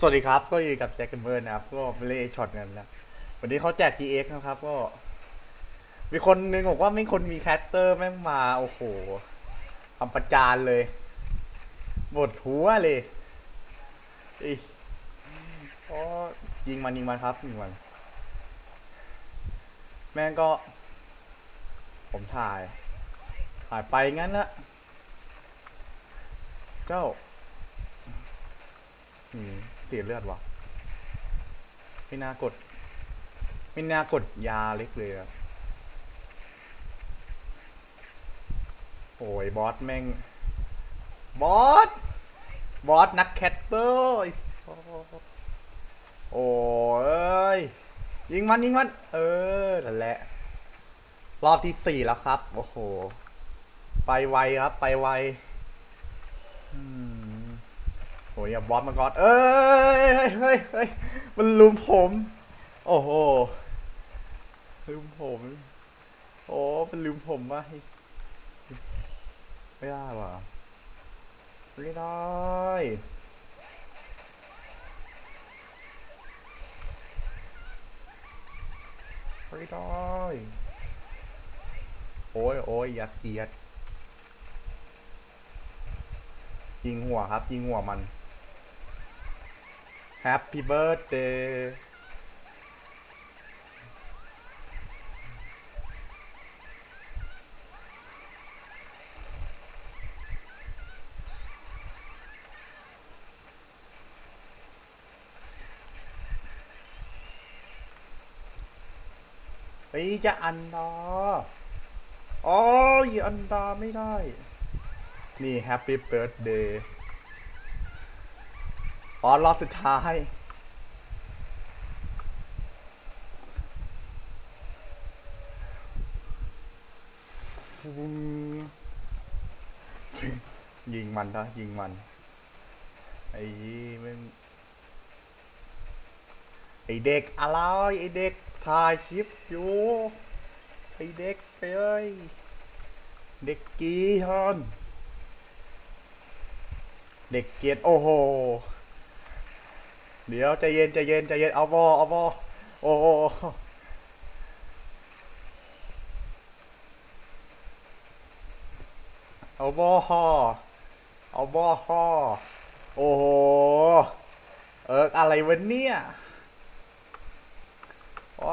สวัสดีครับ ก็อยู่กับแจ็คเกมเมอร์นะครับ ก็ไปเล่ช็อตกันนะวันนี้เขาแจก GX นะครับ ก็ มีคนนึงบอกว่าไม่คนมีแคสเตอร์แม่งมา โอ้โหทำประจานเลยหมดหัวเลยอีก็ยิงมันยิงมันครับยิงมัน แม่งก็ ผมถ่าย ถ่ายไปงั้นละเจ้าอืม เสียเลือดวะไม่น่ากด ไม่น่ากดยาเล็กเลยอะโอ้ยบอสแม่ง บอส บอสนักแคทเตอร์โอ้ยยิงมันยิงมัน เออนั่นแหละ รอบที่สี่แล้วครับ โอ้โห ไปไวครับ ไปไวอืม อ้ยอย่าบอสมาก่อนเอ้ยเฮ้ยเฮ้ยมันลุมผม โอ้โหลุมผม โอ้มันลุมผมว่ะไม่ได้ว่ะไม่ได้ ไม่ได้ โอ้ยโอ้ยอย่าเกียด ยิงหัวครับ ยิงหัวมัน Happy birthday เฮ้ยจะอันดาอ๋ออันดาไม่ได้ นี่ Happy Birthday อ๋อรอบสุดท้าย ยิงมันนะยิงมัน ไอ้แม่ไอ้เด็กอะไรไอ้เด็กถ่ายคลิปอยู่ไอ้เด็กไปเอ้ยเด็กกีฮอนเด็กเกียรโอ้โห เดี๋ยวใจเย็นใจเย็นใจเย็นเอาบอเอาบอโอ้โหเอาบอฮอเอาบอฮอโอ้โหเอิร์กอะไรวะเนี่ยโอ้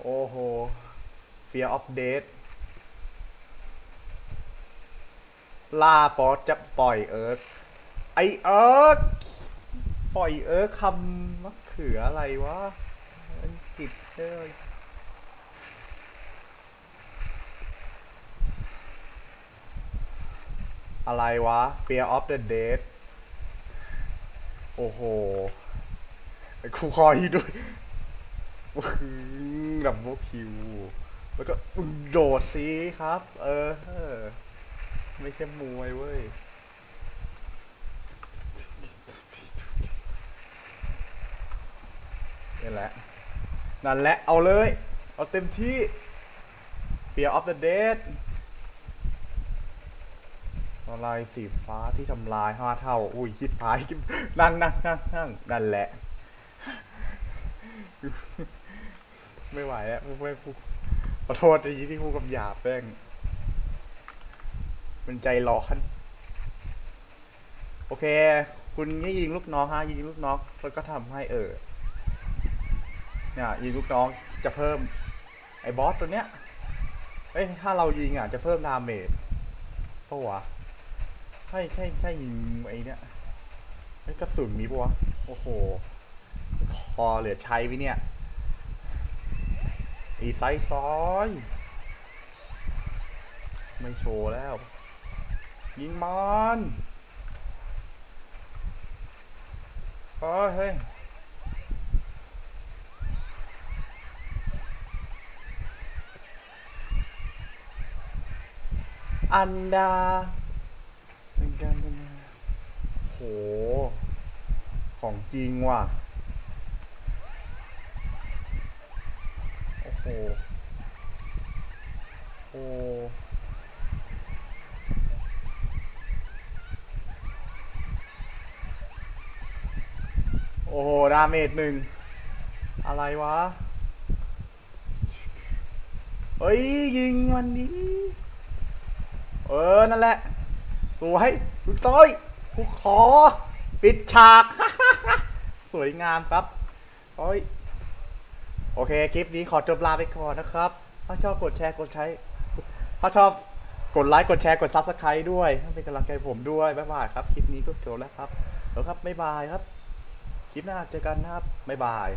โอ้โห Fear of Death ล่าบอสจะปล่อยเอิร์กไอเอิร์ก ปล่อยเอิร์กคำมะเขืออะไรวะอังกฤษเอ้ยอะไรวะ Fear of the Dead โอ้โหไอ้คูคอยด้วยดับเบิลคิว แล้วก็โดดสิครับ เออ ไม่ใช่มวยเว้ย นี่แหละ นั่นแหละ เอาเลย เอาเต็มที่ Fear of the Dead อะไรสีฟ้าที่ทำลายห้าเท่า อุ้ยคิดพายนั่งนั่งนั่งนั่งนั่นแหละ ไม่ไหวแล้วไม่ไม่พูขอโทษไอ้ยี่ที่พูดกับหยาบแป้งมันใจร้อนโอเค คุณยิงลูกน้องฮะยิงลูกน้องแล้วก็ทำให้เออ เนี่ยยิงลูกน้องจะเพิ่มไอ้บอสตัวเนี้ยเอ้ยถ้าเรายิงอะจะเพิ่มดาเมจปะวะใช่ใช่ใช่ยิงไอ้เนี้ยไอ้กระสุนมีปะวะโอ้โหพอเหลือใช้วิเนี่ยอีไซส์ซอยไม่โชว์แล้ว ยิงมันเฮ้ยเฮ้ย อันดาเป็นการเป็นโห ของจริงว่ะ โอ้โห โอ้โอ้โห ดาเมจหนึ่ง อะไรวะ เฮ้ย ยิงมันนี้ เออ นั่นแหละ สวยลูกต้อยกูขอ ปิดฉาก สวยงามครับโอ้ยโอเค คลิปนี้ขอจบลาไปก่อนนะครับ ถ้าชอบกดแชร์กดใช้ ถ้าชอบกดไลค์กดแชร์กดซับสไครต์ด้วยเป็นกำลังใจผมด้วย บ๊ายบายครับ คลิปนี้ก็จบแล้วครับ แล้วครับ บ๊ายบายครับ คลิปหน้าเจอกันนะครับ บ๊ายบาย